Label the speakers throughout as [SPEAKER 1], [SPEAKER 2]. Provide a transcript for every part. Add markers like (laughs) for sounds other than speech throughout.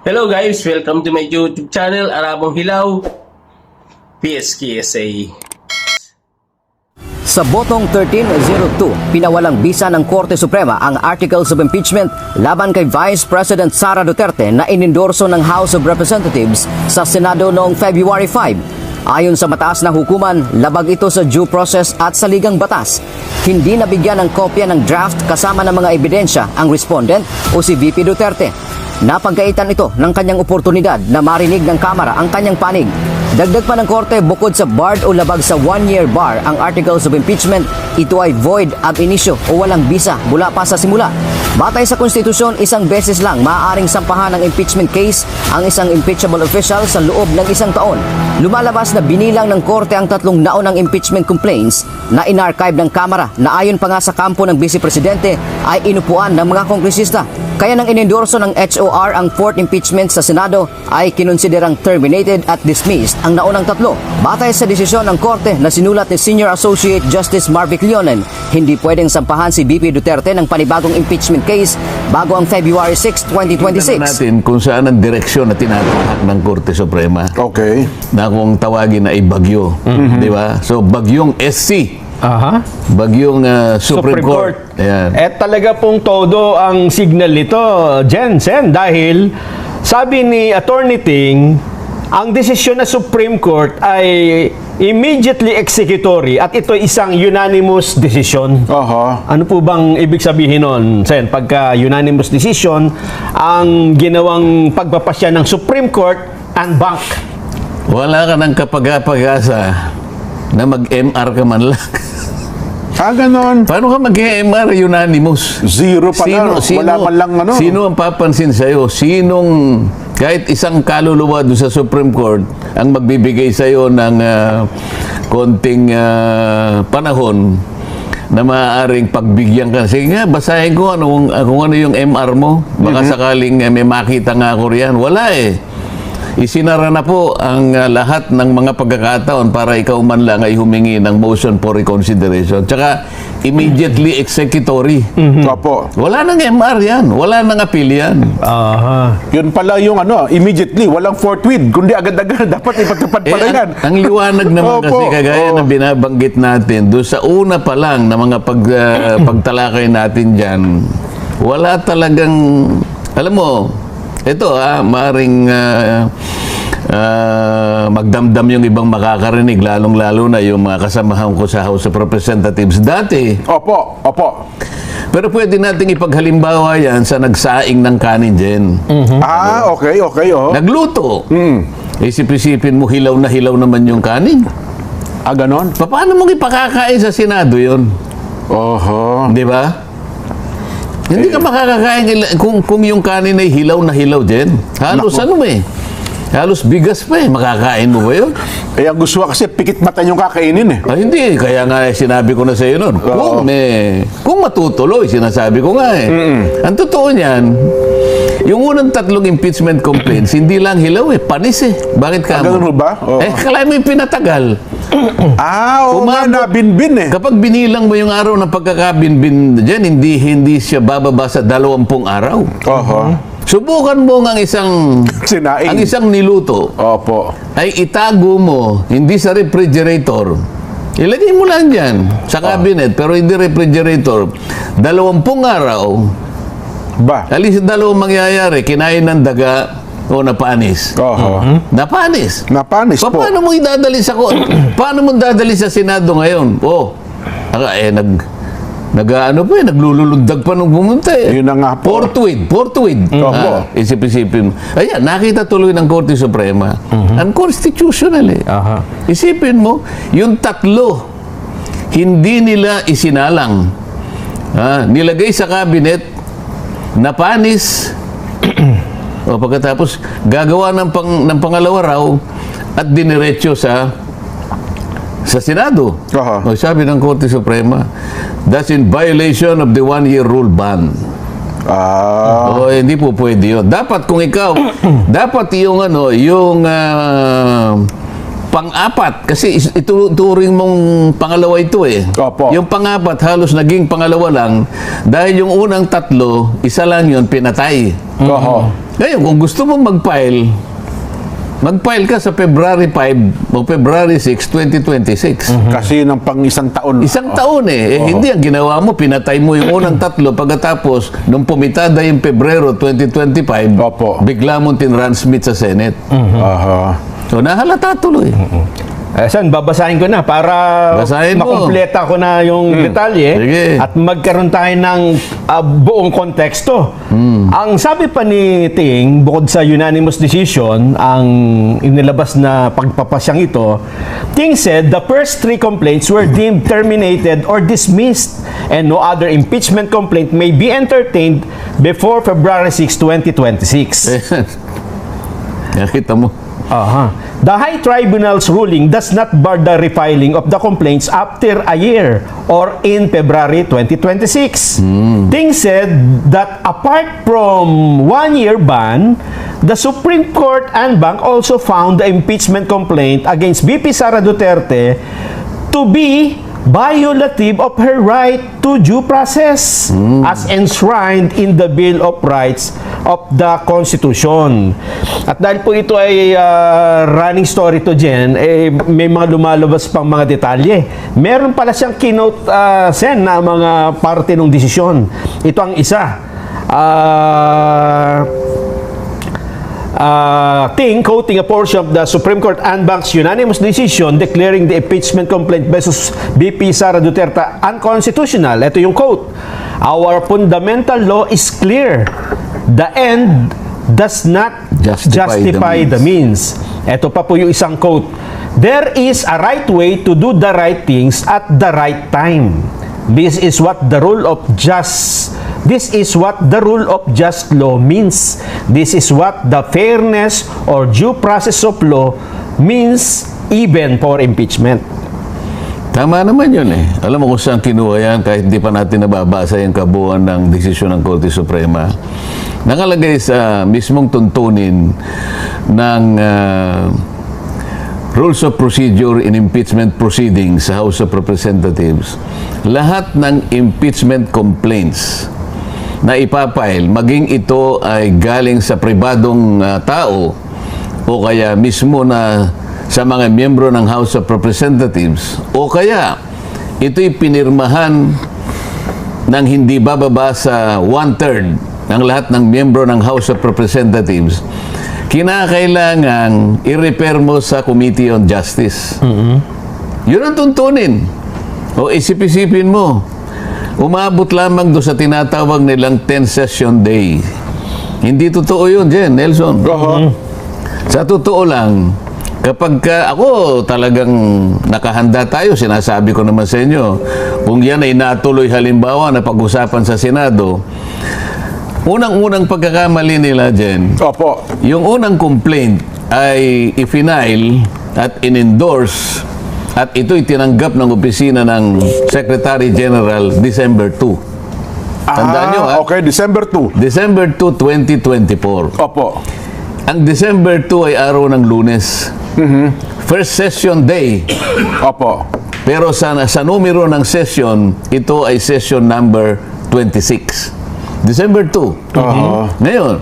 [SPEAKER 1] Hello guys, welcome to my YouTube channel, Arabong Hilaw, PSKSA.
[SPEAKER 2] Sa botong 1302, pinawalang bisa ng Korte Suprema ang Articles of Impeachment laban kay Vice President Sara Duterte na inendorso ng House of Representatives sa Senado noong February 5. Ayon sa mataas na hukuman, labag ito sa due process at sa ligang batas. Hindi nabigyan ng kopya ng draft kasama ng mga ebidensya ang respondent o si VP Duterte. Napagkaitan ito ng kanyang oportunidad na marinig ng Kamara ang kanyang panig. Dagdag pa ng korte bukod sa barred o labag sa one-year bar ang articles of impeachment, ito ay void ab initio o walang bisa mula pa sa simula. Batay sa konstitusyon, isang beses lang maaaring sampahan ng impeachment case ang isang impeachable official sa loob ng isang taon. Lumalabas na binilang ng korte ang tatlong naunang impeachment complaints na inarchive ng Kamara na ayon pa nga sa kampo ng Vice Presidente ay inupuan ng mga kongresista. Kaya nang inendorso ng HOR ang fourth impeachment sa Senado ay kinonsiderang terminated at dismissed ang naunang tatlo. Batay sa desisyon ng korte na sinulat ni Senior Associate Justice Marvick Leonen, hindi pwedeng sampahan si BP Duterte ng panibagong impeachment case bago ang February 6,
[SPEAKER 3] Tingnan
[SPEAKER 2] 2026.
[SPEAKER 3] natin kung saan ang direksyon na tinatahak ng Korte Suprema
[SPEAKER 4] Okay.
[SPEAKER 3] na kung tawagin na ay bagyo. Di ba? So, bagyong SC.
[SPEAKER 5] Aha.
[SPEAKER 3] Bagyong ah, Supreme,
[SPEAKER 5] Supreme
[SPEAKER 3] Court.
[SPEAKER 5] Court.
[SPEAKER 3] Ayan.
[SPEAKER 5] Eh talaga pong todo ang signal nito, Jensen, dahil sabi ni Attorney Ting, ang desisyon ng Supreme Court ay immediately executory at ito ay isang unanimous decision.
[SPEAKER 4] Aha.
[SPEAKER 5] Ano po bang ibig sabihin nun, Sen? Pagka unanimous decision, ang ginawang pagpapasya ng Supreme Court unbank.
[SPEAKER 3] Wala ka ng kapag-pag-asa na mag-MR ka man lang.
[SPEAKER 4] Ah, ganon.
[SPEAKER 3] Paano ka mag-MR unanimous?
[SPEAKER 4] Zero pa na. Wala man lang ano.
[SPEAKER 3] Sino ang papansin sa'yo? Sinong, kahit isang kaluluwa doon sa Supreme Court, ang magbibigay sa'yo ng ah, konting ah, panahon na maaaring pagbigyan ka. Sige nga, basahin ko ano, kung ano yung MR mo. Baka sakaling eh, may makita nga ako riyan. Wala eh. Isinara na po ang ah, lahat ng mga pagkakataon para ikaw man lang ay humingi ng motion for reconsideration. Tsaka immediately executory.
[SPEAKER 4] Opo.
[SPEAKER 3] Wala nang MR yan. Wala nang appeal yan.
[SPEAKER 5] Aha.
[SPEAKER 4] Yun pala yung ano, immediately, walang forthwith, kundi agad-agad, (laughs) dapat ipatupad
[SPEAKER 3] Eh,
[SPEAKER 4] pala yan.
[SPEAKER 3] ang, ang liwanag naman
[SPEAKER 4] Opo,
[SPEAKER 3] kasi kagaya
[SPEAKER 4] oo.
[SPEAKER 3] ng binabanggit natin, doon sa una pa lang na mga pag, ah, (clears throat) pagtalakay natin dyan, wala talagang, alam mo, ito ah, maring ah, ah, magdamdam yung ibang makakarinig, lalong-lalo na yung mga kasamahan ko sa House of Representatives dati.
[SPEAKER 4] Opo, opo.
[SPEAKER 3] Pero pwede nating ipaghalimbawa yan sa nagsaing ng kanin dyan.
[SPEAKER 4] Ah, okay, okay, oh.
[SPEAKER 3] Nagluto.
[SPEAKER 4] Hmm.
[SPEAKER 3] Isip-isipin mo, hilaw na hilaw naman yung kanin.
[SPEAKER 4] Ah, ganon?
[SPEAKER 3] Pa- Paano mong ipakakain sa Senado yon?
[SPEAKER 4] Oho.
[SPEAKER 3] Di ba? Hindi ka makakakain ila- kung, kung yung kanin ay hilaw na hilaw din. Halos ano eh. Halos bigas pa eh. Makakain mo ba yun?
[SPEAKER 4] Eh, ang gusto kasi pikit mata yung kakainin eh.
[SPEAKER 3] Ah, hindi. Kaya nga eh, sinabi ko na sa iyo nun. Kung, may, kung matutuloy, sinasabi ko nga eh. Ang totoo niyan, yung unang tatlong impeachment complaints, hindi lang hilaw eh. Panis eh. Bakit ka
[SPEAKER 4] Ah, ganun ho ba? Oo.
[SPEAKER 3] Eh, kala mo yung pinatagal. (clears throat)
[SPEAKER 4] Ah, oo nga,
[SPEAKER 3] Umabot-
[SPEAKER 4] nabinbin eh.
[SPEAKER 3] Kapag binilang mo yung araw ng pagkakabinbin dyan, hindi, hindi siya bababa sa dalawampung araw.
[SPEAKER 4] Oho.
[SPEAKER 3] Subukan mo ang isang (laughs)
[SPEAKER 4] Sinaing.
[SPEAKER 3] ang isang niluto
[SPEAKER 4] Opo.
[SPEAKER 3] ay itago mo hindi sa refrigerator. Ilagay mo lang dyan sa cabinet pero hindi refrigerator. Dalawampung araw,
[SPEAKER 4] Ba?
[SPEAKER 3] alis dalawang mangyayari, kinain ng daga o napanis.
[SPEAKER 4] Oho.
[SPEAKER 3] Napanis.
[SPEAKER 4] Napanis
[SPEAKER 3] Pa-
[SPEAKER 4] po.
[SPEAKER 3] Paano mo idadali sa ko? (clears throat) paano mo dadali sa Senado ngayon? Oh. Eh nag nag-ano pa eh, naglululundag pa nung pumunta eh.
[SPEAKER 4] Yun na nga po.
[SPEAKER 3] Forthwith, forthwith.
[SPEAKER 4] Opo.
[SPEAKER 3] Ah, isip-isipin mo. Ayan, nakita tuloy ng Korte Suprema. Unconstitutional eh.
[SPEAKER 5] Aha.
[SPEAKER 3] Isipin mo, yung tatlo, hindi nila isinalang. Ah, nilagay sa cabinet, napanis, (clears throat) o pagkatapos gagawa ng, pang, ng pangalawa raw at diniretso sa sa Senado.
[SPEAKER 4] Aha.
[SPEAKER 3] O sabi ng Korte Suprema, that's in violation of the one-year rule ban.
[SPEAKER 4] Ah,
[SPEAKER 3] Oo, hindi po pwede yun. Dapat kung ikaw, (clears throat) dapat yung ano, yung ah, pang-apat, kasi ituturing mong pangalawa ito eh.
[SPEAKER 4] Opo.
[SPEAKER 3] Yung pang-apat, halos naging pangalawa lang, dahil yung unang tatlo, isa lang yun, pinatay.
[SPEAKER 4] Oho.
[SPEAKER 3] Ngayon, kung gusto mong mag-file, mag-file ka sa February 5 o February 6, 2026.
[SPEAKER 4] Kasi ng pang isang taon.
[SPEAKER 3] Isang taon eh. eh hindi ang ginawa mo, pinatay mo yung unang (clears throat) tatlo pagkatapos nung pumitada yung Pebrero 2025,
[SPEAKER 4] Opo.
[SPEAKER 3] bigla mong tinransmit sa Senate.
[SPEAKER 4] Aha.
[SPEAKER 3] So nahalata tuloy.
[SPEAKER 5] Eh, Sen, babasahin ko na para
[SPEAKER 3] Basahin mo.
[SPEAKER 5] ko na yung detalye
[SPEAKER 3] Sige.
[SPEAKER 5] at magkaroon tayo ng ah, buong konteksto. Ang sabi pa ni Ting, bukod sa unanimous decision, ang inilabas na pagpapasyang ito, Ting said the first three complaints were deemed terminated or dismissed and no other impeachment complaint may be entertained before February 6, 2026. (laughs)
[SPEAKER 3] Ayan. Nakita mo.
[SPEAKER 5] Aha. The High Tribunal's ruling does not bar the refiling of the complaints after a year or in February 2026. Ting said that apart from one-year ban, the Supreme Court and Bank also found the impeachment complaint against VP Sara Duterte to be violative of her right to due process as enshrined in the Bill of Rights of the Constitution. At dahil po ito ay ah, running story to Jen, eh, may mga lumalabas pang mga detalye. Meron pala siyang keynote ah, sen na mga parte ng desisyon. Ito ang isa. Uh, Ting quoting a portion of the Supreme Court and Bank's unanimous decision declaring the impeachment complaint versus BP Sara Duterte unconstitutional. Ito yung quote. Our fundamental law is clear. The end does not
[SPEAKER 3] Justify
[SPEAKER 5] justify,
[SPEAKER 3] the
[SPEAKER 5] the means. Ito pa po yung isang quote. There is a right way to do the right things at the right time. This is what the rule of just This is what the rule of just law means. This is what the fairness or due process of law means even for impeachment.
[SPEAKER 3] Tama naman yun eh. Alam mo kung saan kinuha yan kahit hindi pa natin nababasa yung kabuuan ng desisyon ng Korte Suprema. Nakalagay sa mismong tuntunin ng ah, Rules of Procedure in Impeachment Proceedings sa House of Representatives. Lahat ng impeachment complaints na ipapile, maging ito ay galing sa pribadong ah, tao o kaya mismo na sa mga miyembro ng House of Representatives o kaya ito'y pinirmahan ng hindi bababa sa one-third ng lahat ng miyembro ng House of Representatives, kinakailangan i-repair mo sa Committee on Justice. Yun ang tuntunin. O isip-isipin mo, umabot lamang do sa tinatawag nilang 10 session day. Hindi totoo yun, Jen, Nelson.
[SPEAKER 4] Oho.
[SPEAKER 3] Sa totoo lang, kapag ka, ako talagang nakahanda tayo, sinasabi ko naman sa inyo, kung yan ay natuloy halimbawa na pag-usapan sa Senado, unang-unang pagkakamali nila, Jen,
[SPEAKER 4] Opo.
[SPEAKER 3] yung unang complaint ay i-final at in-endorse at ito'y tinanggap ng opisina ng Secretary General December 2. Tandaan nyo, ha?
[SPEAKER 4] Ah, Okay, December 2.
[SPEAKER 3] December 2, 2024.
[SPEAKER 4] Opo.
[SPEAKER 3] Ang December 2 ay araw ng lunes. First session day.
[SPEAKER 4] Opo.
[SPEAKER 3] Pero sa, sa numero ng session, ito ay session number 26. December 2.
[SPEAKER 4] Oho.
[SPEAKER 3] Ngayon,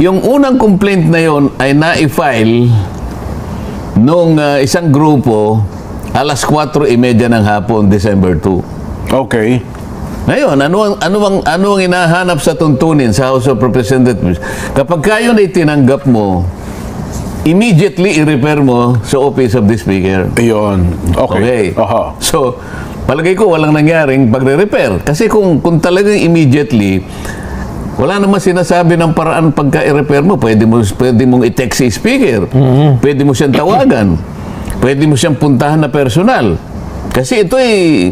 [SPEAKER 3] yung unang complaint na yon ay na-file nung ah, isang grupo alas 4.30 ng hapon, December 2.
[SPEAKER 4] Okay.
[SPEAKER 3] Ngayon, ano ang, ano ang, ano ang inahanap sa tuntunin sa House of Representatives? Kapag kayo na itinanggap mo, immediately i-refer mo sa Office of the Speaker.
[SPEAKER 4] Ayun. Okay. Oho.
[SPEAKER 3] So, palagay ko walang nangyaring pagre-repair. Kasi kung, kung talagang immediately, wala naman sinasabi ng paraan pagka i-repair mo. Pwede, mo, pwede mong i-text si speaker. Pwede mo siyang tawagan. Pwede mo siyang puntahan na personal. Kasi ito ay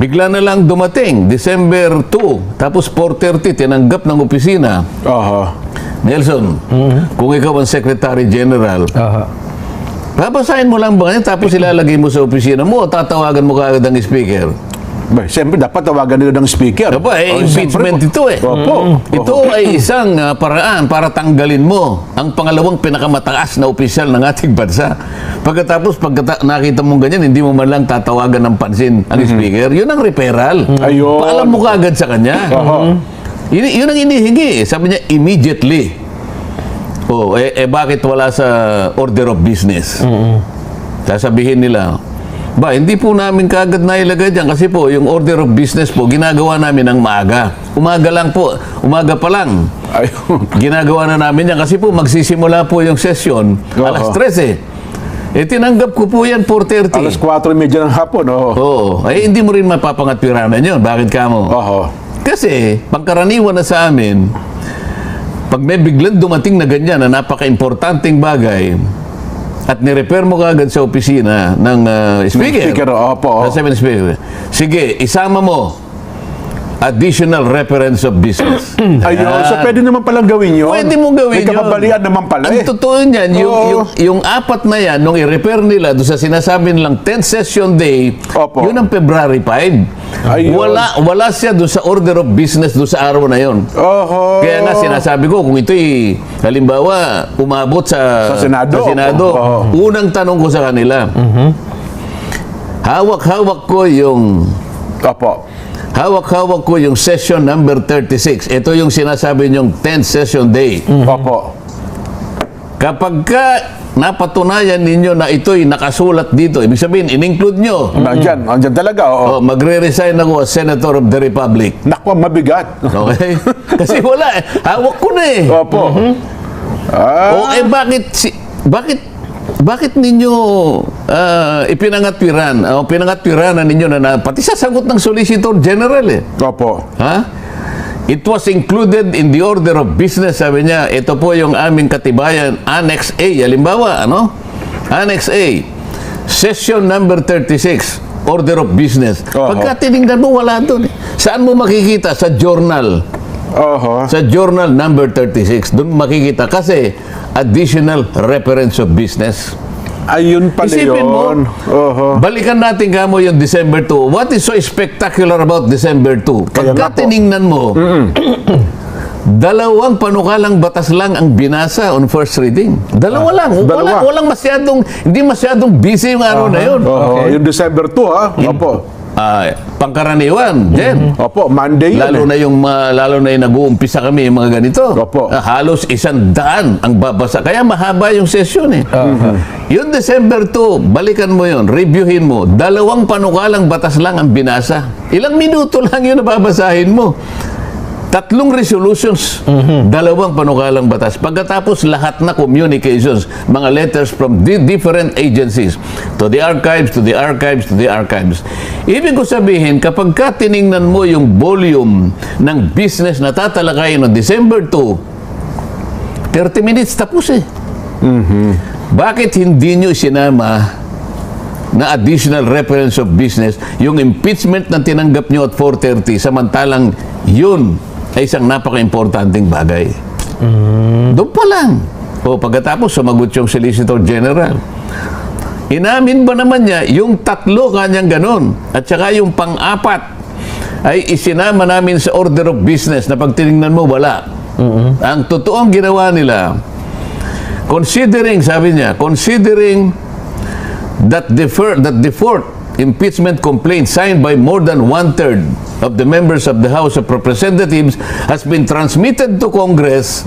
[SPEAKER 3] bigla na lang dumating. December 2. Tapos 4.30, tinanggap ng opisina.
[SPEAKER 4] Oho.
[SPEAKER 3] Nelson, kung ikaw ang Secretary General, Babasahin mo lang ba yan tapos ilalagay mo sa opisina mo o tatawagan mo kaagad ang speaker?
[SPEAKER 4] Ba, Siyempre, dapat tawagan nila ng speaker.
[SPEAKER 3] Aba, eh,
[SPEAKER 4] Oh,
[SPEAKER 3] impeachment
[SPEAKER 4] siyempre.
[SPEAKER 3] ito eh.
[SPEAKER 4] Opo.
[SPEAKER 3] Ito ay isang ah, paraan para tanggalin mo ang pangalawang pinakamataas na opisyal ng ating bansa. Pagkatapos, pag nakita mong ganyan, hindi mo man lang tatawagan ng pansin ang speaker. Yun ang referral.
[SPEAKER 4] Ayun.
[SPEAKER 3] Paalam mo kaagad sa kanya.
[SPEAKER 4] Oho.
[SPEAKER 3] Yun, yun ang inihingi. Sabi niya, immediately. Oh, eh, eh bakit wala sa order of business? Sasabihin nila, ba, hindi po namin kaagad nailagay dyan kasi po yung order of business po, ginagawa namin ng maaga. Umaga lang po, umaga pa lang.
[SPEAKER 4] Ayun. (laughs)
[SPEAKER 3] Ginagawa na namin yan kasi po magsisimula po yung session alas
[SPEAKER 4] Oo.
[SPEAKER 3] 13 eh. tinanggap ko po yan 4.30.
[SPEAKER 4] Alas 4.30 ng hapon, oh.
[SPEAKER 3] Oo. Ay, hindi mo rin mapapangatwiranan yun. Bakit ka mo?
[SPEAKER 4] Oho.
[SPEAKER 3] Kasi, pangkaraniwan na sa amin, pag may biglang dumating na ganyan na napaka-importanting bagay, at nirepair mo kaagad sa opisina ng uh, speaker.
[SPEAKER 4] speaker, opo.
[SPEAKER 3] Sabi ng speaker, sige, isama mo additional reference of business. (clears throat)
[SPEAKER 4] Ayun. So, pwede naman palang gawin yun.
[SPEAKER 3] Pwede mo gawin
[SPEAKER 4] May kapabalian naman pala
[SPEAKER 3] Ang
[SPEAKER 4] eh.
[SPEAKER 3] totoo niyan, yung,
[SPEAKER 4] Oo.
[SPEAKER 3] yung, yung apat na yan, nung i-repair nila doon sa sinasabi nilang 10th session day,
[SPEAKER 4] Opo.
[SPEAKER 3] yun ang February 5.
[SPEAKER 4] Ayun.
[SPEAKER 3] Wala, wala siya doon sa order of business doon sa araw na yon.
[SPEAKER 4] Oho.
[SPEAKER 3] Kaya nga sinasabi ko, kung ito'y halimbawa umabot sa,
[SPEAKER 4] Sa Senado.
[SPEAKER 3] sa Senado,
[SPEAKER 4] Oo.
[SPEAKER 3] unang tanong ko sa kanila, hawak-hawak ko yung
[SPEAKER 4] Opo.
[SPEAKER 3] Hawak-hawak ko yung session number 36. Ito yung sinasabi niyong 10th session day.
[SPEAKER 4] Opo.
[SPEAKER 3] Kapag ka napatunayan ninyo na ito'y nakasulat dito, ibig sabihin, in-include nyo,
[SPEAKER 4] Nandyan. Nandyan talaga, oo.
[SPEAKER 3] oh, magre-resign ako as Senator of the Republic.
[SPEAKER 4] Naku, mabigat.
[SPEAKER 3] Okay? (laughs) Kasi wala eh. Hawak ko na eh.
[SPEAKER 4] Opo. Ah.
[SPEAKER 3] O eh bakit si bakit bakit ninyo ah, ipinangatwiran o pinangatwiranan ninyo na, na pati sa sagot ng Solicitor General eh.
[SPEAKER 4] Opo.
[SPEAKER 3] Ha? It was included in the order of business, sabi niya. Ito po yung aming katibayan, Annex A. Halimbawa, ano? Annex A. Session number 36, order of business.
[SPEAKER 4] Oho.
[SPEAKER 3] Pagka tinignan mo, wala doon. eh. Saan mo makikita? Sa journal.
[SPEAKER 4] Oho.
[SPEAKER 3] Sa journal number 36. Doon makikita kasi additional reference of business.
[SPEAKER 4] Ayun pala
[SPEAKER 3] Isipin mo,
[SPEAKER 4] yun. Oho.
[SPEAKER 3] balikan natin kamo yung December 2. What is so spectacular about December 2?
[SPEAKER 4] Kaya nga
[SPEAKER 3] Pagka tiningnan mo, (clears throat) dalawang panukalang batas lang ang binasa on first reading. Dalawa lang.
[SPEAKER 4] Ah, dalawa.
[SPEAKER 3] Wala, walang masyadong, hindi masyadong busy yung araw na yun.
[SPEAKER 4] Oho. Yung December 2, ha? Opo.
[SPEAKER 3] Ah, pangkaraniwan, Jen.
[SPEAKER 4] Opo, Monday yun
[SPEAKER 3] Lalo
[SPEAKER 4] eh.
[SPEAKER 3] na yung mga- lalo na yung nag-uumpisa kami yung mga ganito.
[SPEAKER 4] Opo.
[SPEAKER 3] Ah, halos isang daan ang babasa. Kaya mahaba yung session eh. Yung December 2, balikan mo yun, reviewin mo. Dalawang panukalang batas lang ang binasa. Ilang minuto (laughs) lang yun na babasahin mo. Tatlong resolutions, dalawang panukalang batas. Pagkatapos lahat na communications, mga letters from di- different agencies, to the archives, to the archives, to the archives. Ibig ko sabihin, kapag ka tiningnan mo yung volume ng business na tatalakayin no December 2, 30 minutes tapos eh. Bakit hindi nyo sinama na additional reference of business, yung impeachment na tinanggap nyo at 4.30, samantalang yun ay isang napaka-importanting bagay. Doon pa lang. O pagkatapos, sumagot yung Solicitor General. Inamin ba naman niya, yung tatlo kanyang ganon, at saka yung pang-apat, ay isinama namin sa order of business na pag tinignan mo, wala. Ang totoong ginawa nila, considering, sabi niya, considering that the, fir- that the fourth impeachment complaint signed by more than one-third of the members of the House of Representatives has been transmitted to Congress,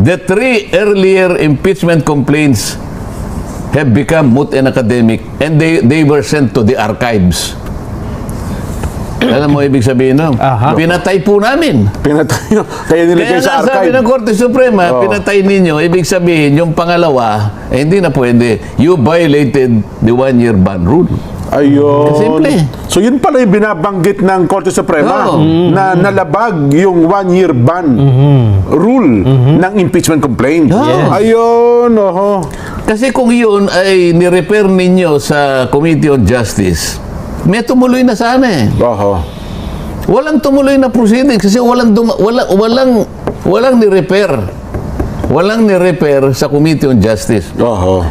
[SPEAKER 3] the three earlier impeachment complaints have become moot and academic and they, they were sent to the archives. (clears throat) Alam mo ibig sabihin no?
[SPEAKER 5] Aha.
[SPEAKER 3] Pinatay po namin.
[SPEAKER 4] Pinatay nyo. (laughs) Kaya nilagay sa
[SPEAKER 3] nga sabi
[SPEAKER 4] archive.
[SPEAKER 3] ng Korte Suprema,
[SPEAKER 4] Oo.
[SPEAKER 3] pinatay ninyo, ibig sabihin, yung pangalawa, eh, hindi na pwede. You violated the one-year ban rule.
[SPEAKER 4] Ayun.
[SPEAKER 3] Simple.
[SPEAKER 4] So yun pala yung binabanggit ng Korte Suprema
[SPEAKER 3] Oo.
[SPEAKER 4] na nalabag yung one-year ban rule ng impeachment complaint.
[SPEAKER 3] Yes.
[SPEAKER 4] Ayun, oho.
[SPEAKER 3] Kasi kung yun ay nirepair ninyo sa Committee on Justice, may tumuloy na sana eh.
[SPEAKER 4] Oho.
[SPEAKER 3] Walang tumuloy na proceedings kasi walang duma- wala, walang walang ni-repair. Walang ni-repair sa Committee on Justice.
[SPEAKER 4] Oho.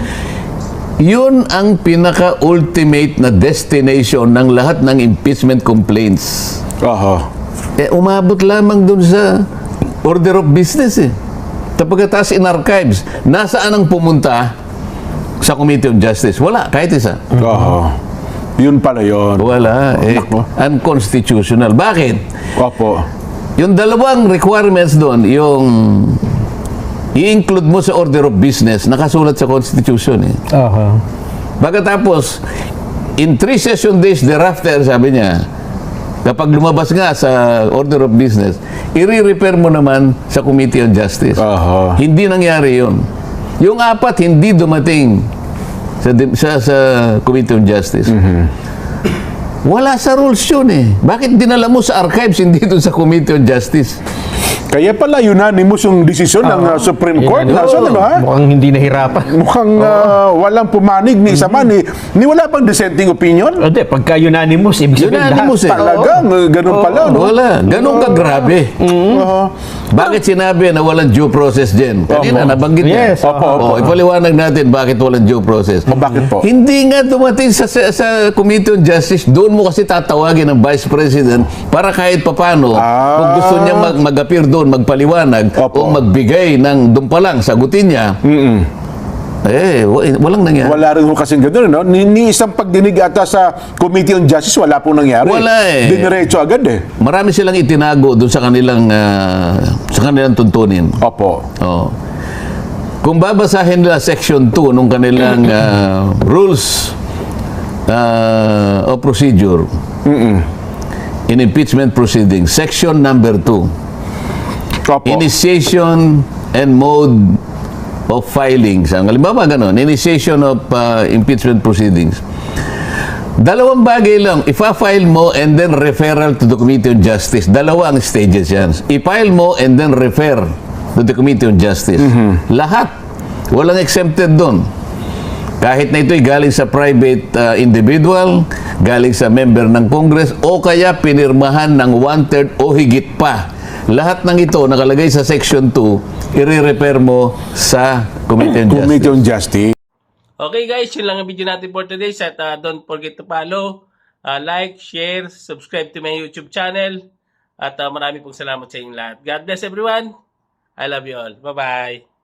[SPEAKER 3] Yun ang pinaka-ultimate na destination ng lahat ng impeachment complaints.
[SPEAKER 4] Oho.
[SPEAKER 3] Eh, umabot lamang dun sa order of business eh. Tapos in archives, nasaan ang pumunta sa Committee on Justice? Wala, kahit isa.
[SPEAKER 4] Oho. Yun pala yun.
[SPEAKER 3] Wala. Eh,
[SPEAKER 4] Nako.
[SPEAKER 3] unconstitutional. Bakit?
[SPEAKER 4] Opo.
[SPEAKER 3] Yung dalawang requirements doon, yung i-include mo sa order of business, nakasulat sa Constitution eh.
[SPEAKER 5] Aha.
[SPEAKER 3] Pagkatapos, in three session days thereafter, sabi niya, kapag lumabas nga sa order of business, i-repair mo naman sa Committee on Justice.
[SPEAKER 4] Aha.
[SPEAKER 3] Hindi nangyari yun. Yung apat, hindi dumating sa, sa, sa Committee on Justice. Wala sa rules yun eh. Bakit dinala mo sa archives, hindi doon sa Committee on Justice?
[SPEAKER 4] Kaya pala unanimous yung desisyon ng uh, Supreme Court. Nasaan, ano, ha?
[SPEAKER 5] Mukhang hindi nahirapan.
[SPEAKER 4] Mukhang uh, walang pumanig ni isa man, ni, ni wala pang dissenting opinion.
[SPEAKER 5] Hindi, pagka unanimous, ibig sabihin
[SPEAKER 3] Unanimous eh.
[SPEAKER 5] lahat.
[SPEAKER 4] Talagang, uh, ganun pala, no?
[SPEAKER 3] Wala. Ganun ka grabe. Bakit sinabi na walang due process din? Kanina,
[SPEAKER 4] Opo.
[SPEAKER 3] nabanggit niya.
[SPEAKER 5] Yes, opo,
[SPEAKER 4] opo.
[SPEAKER 3] Oh, ipaliwanag natin bakit walang due process.
[SPEAKER 4] O, bakit po?
[SPEAKER 3] Hindi nga dumating sa, sa, sa Committee on Justice, doon mo kasi tatawagin ng Vice President para kahit papano,
[SPEAKER 4] Ah.
[SPEAKER 3] kung gusto niya mag, mag-appear doon, magpaliwanag,
[SPEAKER 4] Opo.
[SPEAKER 3] o magbigay ng doon pa lang, sagutin niya,
[SPEAKER 4] Mm-mm.
[SPEAKER 3] Eh, wa- walang nangyari.
[SPEAKER 4] Wala rin ho kasing ganun, no? Ni, ni isang pagdinig ata sa Committee on Justice, wala pong nangyari.
[SPEAKER 3] Wala eh.
[SPEAKER 4] Diniretso agad eh.
[SPEAKER 3] Marami silang itinago doon sa kanilang ah, sa kanilang tuntunin.
[SPEAKER 4] Opo.
[SPEAKER 3] Oh. Kung babasahin nila section 2 nung kanilang (clears throat) ah, rules ah, of procedure in impeachment proceedings, section number 2,
[SPEAKER 4] Opo.
[SPEAKER 3] initiation and mode of filings. Ang halimbawa ganun, initiation of ah, impeachment proceedings. Dalawang bagay lang, ifa-file mo and then referral to the Committee on Justice. Dalawa ang stages yan. I-file mo and then refer to the Committee on Justice. Lahat. Walang exempted doon. Kahit na ito'y galing sa private uh, individual, galing sa member ng Congress, o kaya pinirmahan ng one-third o higit pa. Lahat ng ito nakalagay sa Section 2, i-repair mo sa Committee on Justice.
[SPEAKER 4] Committee on Justice.
[SPEAKER 1] Okay guys, yun lang ang video natin for today. At uh, don't forget to follow, uh, like, share, subscribe to my YouTube channel. At uh, marami pong salamat sa inyong lahat. God bless everyone. I love you all. Bye-bye.